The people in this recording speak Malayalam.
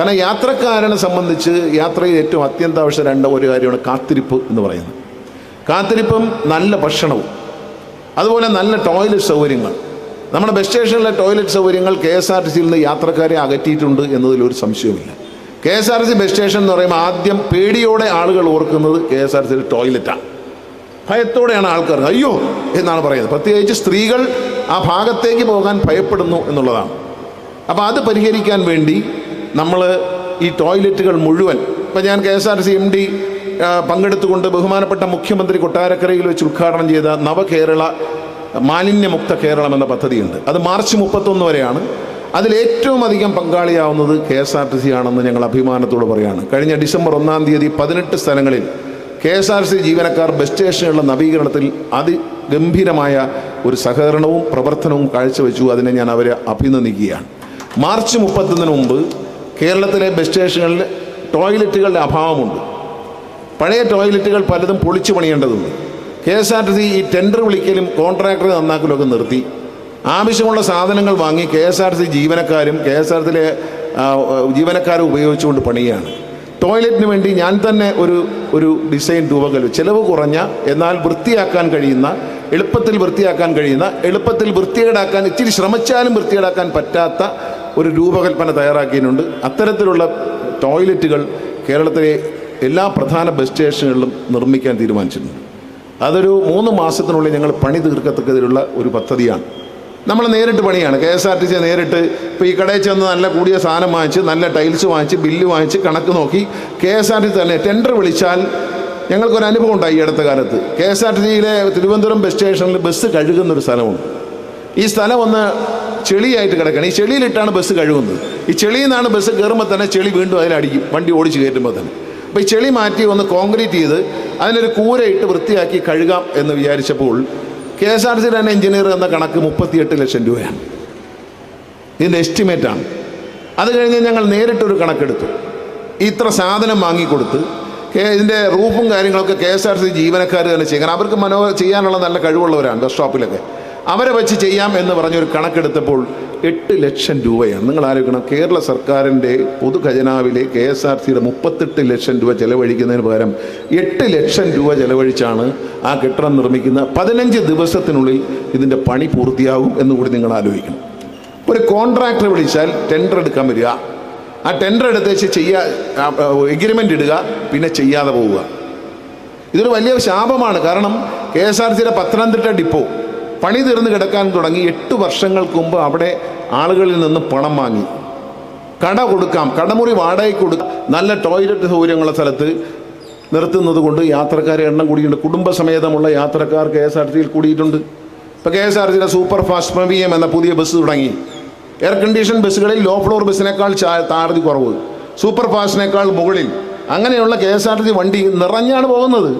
കാരണം യാത്രക്കാരനെ സംബന്ധിച്ച് യാത്രയിൽ ഏറ്റവും അത്യന്താവശ്യം രണ്ട് ഒരു കാര്യമാണ് കാത്തിരിപ്പ് എന്ന് പറയുന്നത്. കാത്തിരിപ്പും നല്ല ഭക്ഷണവും. അതുപോലെ നല്ല ടോയ്ലറ്റ് സൗകര്യങ്ങൾ. നമ്മുടെ ബസ് സ്റ്റേഷനിലെ ടോയ്ലറ്റ് സൗകര്യങ്ങൾ കെ എസ് ആർ ടി സിയിൽ നിന്ന് യാത്രക്കാരെ അകറ്റിയിട്ടുണ്ട് എന്നതിൽ ഒരു സംശയവുമില്ല. K S R T C bus station എന്ന് പറയുമ്പോൾ ആദ്യം പേടിയോടെ ആളുകൾ ഓർക്കുന്നത് കെ എസ് ആർ ടി സിയുടെ ടോയ്ലറ്റാണ് ഭയത്തോടെയാണ് ആൾക്കാർ അയ്യോ എന്നാണ് പറയുന്നത്. പ്രത്യേകിച്ച് സ്ത്രീകൾ ആ ഭാഗത്തേക്ക് പോകാൻ ഭയപ്പെടുന്നു എന്നുള്ളതാണ്. അപ്പോൾ അത് പരിഹരിക്കാൻ വേണ്ടി നമ്മൾ ഈ ടോയ്ലറ്റുകൾ മുഴുവൻ ഇപ്പം ഞാൻ K S R C M D പങ്കെടുത്തുകൊണ്ട് ബഹുമാനപ്പെട്ട മുഖ്യമന്ത്രി കൊട്ടാരക്കരയിൽ വെച്ച് ഉദ്ഘാടനം ചെയ്ത നവകേരള മാലിന്യമുക്ത കേരളം എന്ന പദ്ധതിയുണ്ട്. അത് മാർച്ച് മുപ്പത്തൊന്ന് വരെയാണ്. അതിൽ ഏറ്റവും അധികം പങ്കാളിയാവുന്നത് K S R T C ആണെന്ന് ഞങ്ങൾ അഭിമാനത്തോട് പറയുകയാണ് കഴിഞ്ഞ ഡിസംബർ ഒന്നാം തീയതി പതിനെട്ട് സ്ഥലങ്ങളിൽ കെ എസ് ആർ സി ജീവനക്കാർ ബസ് സ്റ്റേഷനുകളുടെ നവീകരണത്തിൽ അതിഗംഭീരമായ ഒരു സഹകരണവും പ്രവർത്തനവും കാഴ്ചവെച്ചു. അതിനെ ഞാൻ അവരെ അഭിനന്ദിക്കുകയാണ്. മാർച്ച് മുപ്പത്തൊന്നിന് മുമ്പ് കേരളത്തിലെ ബസ് സ്റ്റേഷനുകളിൽ ടോയ്ലറ്റുകളുടെ അഭാവമുണ്ട്. പഴയ ടോയ്ലറ്റുകൾ പലതും പൊളിച്ചു പണിയേണ്ടതുണ്ട്. K S R T C ഈ ടെൻഡർ വിളിക്കലും കോൺട്രാക്ടറെ നന്നാക്കലും ഒക്കെ നിർത്തി. ആവശ്യമുള്ള സാധനങ്ങൾ വാങ്ങി K S R T C ജീവനക്കാരും കെ എസ് ആർ ടിയിലെ ജീവനക്കാരും ഉപയോഗിച്ചുകൊണ്ട് പണിയാണ്. ടോയ്ലറ്റിന് വേണ്ടി ഞാൻ തന്നെ ഒരു ഒരു ഡിസൈൻ രൂപകൽപ്പന ചിലവ് കുറഞ്ഞ എന്നാൽ വൃത്തിയാക്കാൻ കഴിയുന്ന എളുപ്പത്തിൽ വൃത്തിയാക്കാൻ കഴിയുന്ന എളുപ്പത്തിൽ വൃത്തികേടാക്കാൻ ഇച്ചിരി ശ്രമിച്ചാലും വൃത്തികേടാക്കാൻ പറ്റാത്ത ഒരു രൂപകൽപ്പന തയ്യാറാക്കിയിട്ടുണ്ട്. അത്തരത്തിലുള്ള ടോയ്ലറ്റുകൾ കേരളത്തിലെ എല്ലാ പ്രധാന ബസ് സ്റ്റേഷനുകളിലും നിർമ്മിക്കാൻ തീരുമാനിച്ചിട്ടുണ്ട്. അതൊരു മൂന്ന് മാസത്തിനുള്ളിൽ ഞങ്ങൾ പണി തീർക്കത്തക്കതിലുള്ള ഒരു പദ്ധതിയാണ്. നമ്മൾ നേരിട്ട് പണിയാണ്. K S R T C നേരിട്ട് ഇപ്പോൾ ഈ കടയിൽ ചെന്ന് നല്ല കൂടിയ സാധനം വാങ്ങിച്ച് നല്ല ടൈൽസ് വാങ്ങിച്ച് ബില്ല് വാങ്ങിച്ച് കണക്ക് നോക്കി K S R T C തന്നെ ടെൻഡർ വിളിച്ചാൽ ഞങ്ങൾക്കൊരു അനുഭവം ഉണ്ടായി ഈ അടുത്ത കാലത്ത്. കെ എസ് ആർ ടി സിയിലെ തിരുവനന്തപുരം ബസ് സ്റ്റേഷനിൽ ബസ് കഴുകുന്നൊരു സ്ഥലമുണ്ട്. ഈ സ്ഥലം ഒന്ന് ചെളിയായിട്ട് കിടക്കണം. ഈ ചെളിയിലിട്ടാണ് ബസ് കഴുകുന്നത്. ഈ ചെളിയിൽ നിന്നാണ് ബസ് കയറുമ്പോൾ തന്നെ ചെളി വീണ്ടും അതിലടിക്കും വണ്ടി ഓടിച്ച് കയറ്റുമ്പോൾ തന്നെ. അപ്പോൾ ഈ ചെളി മാറ്റി ഒന്ന് കോൺക്രീറ്റ് ചെയ്ത് അതിനൊരു കൂരയിട്ട് വൃത്തിയാക്കി കഴുകാം എന്ന് വിചാരിച്ചപ്പോൾ കെ എസ് ആർ സി തന്നെ എഞ്ചിനീയർ എന്ന കണക്ക് മുപ്പത്തിയെട്ട് ലക്ഷം രൂപയാണ്. ഇതിന്റെ എസ്റ്റിമേറ്റാണ് അത് കഴിഞ്ഞ് ഞങ്ങൾ നേരിട്ടൊരു കണക്കെടുത്തു. ഇത്ര സാധനം വാങ്ങിക്കൊടുത്ത് ഇതിന്റെ റൂഫും കാര്യങ്ങളൊക്കെ കെ എസ് ആർ സി ജീവനക്കാർ തന്നെ ചെയ്യണം. അവർക്ക് മനോ ചെയ്യാനുള്ള നല്ല കഴിവുള്ളവരാണ് ബസ് സ്റ്റോപ്പിലൊക്കെ. അവരെ വെച്ച് ചെയ്യാം എന്ന് പറഞ്ഞൊരു കണക്കെടുത്തപ്പോൾ എട്ട് ലക്ഷം രൂപയാണ്. നിങ്ങൾ ആലോചിക്കണം കേരള സർക്കാരിന്റെ പൊതുഖജനാവിലെ കെ എസ് ആർ സിയുടെ മുപ്പത്തെട്ട് ലക്ഷം രൂപ ചെലവഴിക്കുന്നതിന് പകരം എട്ട് ലക്ഷം രൂപ ചെലവഴിച്ചാണ് ആ കെട്ടിടം നിർമ്മിക്കുന്ന പതിനഞ്ച് ദിവസത്തിനുള്ളിൽ ഇതിന്റെ പണി പൂർത്തിയാകും എന്ന് കൂടി നിങ്ങൾ ആലോചിക്കണം. ഒരു കോൺട്രാക്ടർ വിളിച്ചാൽ ടെൻഡർ എടുക്കാൻ വരിക. ആ ടെൻഡർ എടുത്തേച്ച് ചെയ്യാ എഗ്രിമെന്റ് ഇടുക പിന്നെ ചെയ്യാതെ പോവുക. ഇതൊരു വലിയ ശാപമാണ്. കാരണം കെ എസ് ആർ സിയുടെ പത്തനംതിട്ട ഡിപ്പോ പണി തീർന്ന് കിടക്കാൻ തുടങ്ങി എട്ട് വർഷങ്ങൾക്ക് മുമ്പ് അവിടെ ആളുകളിൽ നിന്ന് പണം വാങ്ങി. കട കൊടുക്കാം കടമുറി വാടകയ്ക്ക് കൊടുക്കാം. നല്ല ടോയ്ലറ്റ് സൗകര്യമുള്ള സ്ഥലത്ത് നിർത്തുന്നത് കൊണ്ട് യാത്രക്കാരെ എണ്ണം കൂടിയിട്ടുണ്ട്. കുടുംബസമേതമുള്ള യാത്രക്കാർ കെ എസ് ആർ ടിയിൽ കൂടിയിട്ടുണ്ട്. ഇപ്പോൾ കെ എസ് ആർ ടിയിലെ സൂപ്പർ ഫാസ്റ്റ് പ്രീമിയം എന്ന പുതിയ ബസ് തുടങ്ങി. എയർ കണ്ടീഷൻ ബസ്സുകളിൽ ലോ ഫ്ലോർ ബസ്സിനേക്കാൾ താഴ്തി കുറവ്. സൂപ്പർ ഫാസ്റ്റിനേക്കാൾ മുകളിൽ. അങ്ങനെയുള്ള കെ എസ് ആർ ടി വണ്ടി നിറഞ്ഞാണ് പോകുന്നത്.